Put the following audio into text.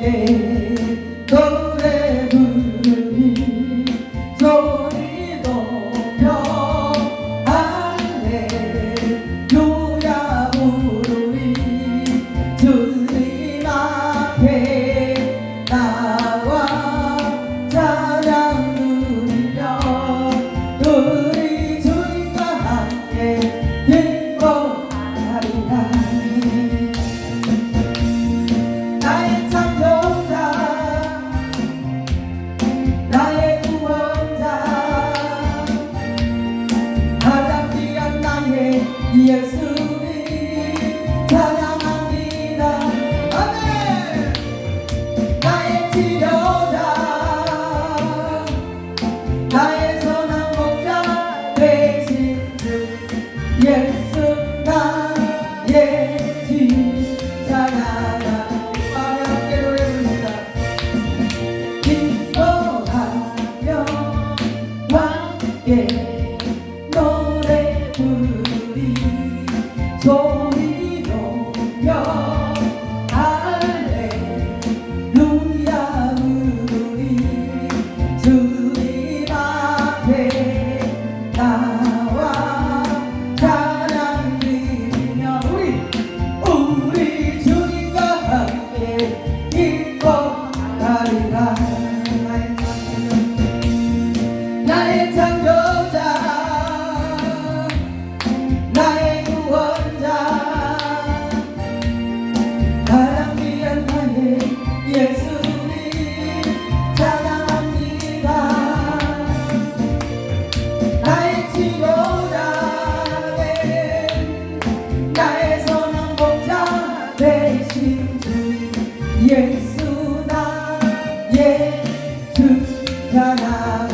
day 함께 노래 부르리 소리 높여 하신 예수다. 예수 다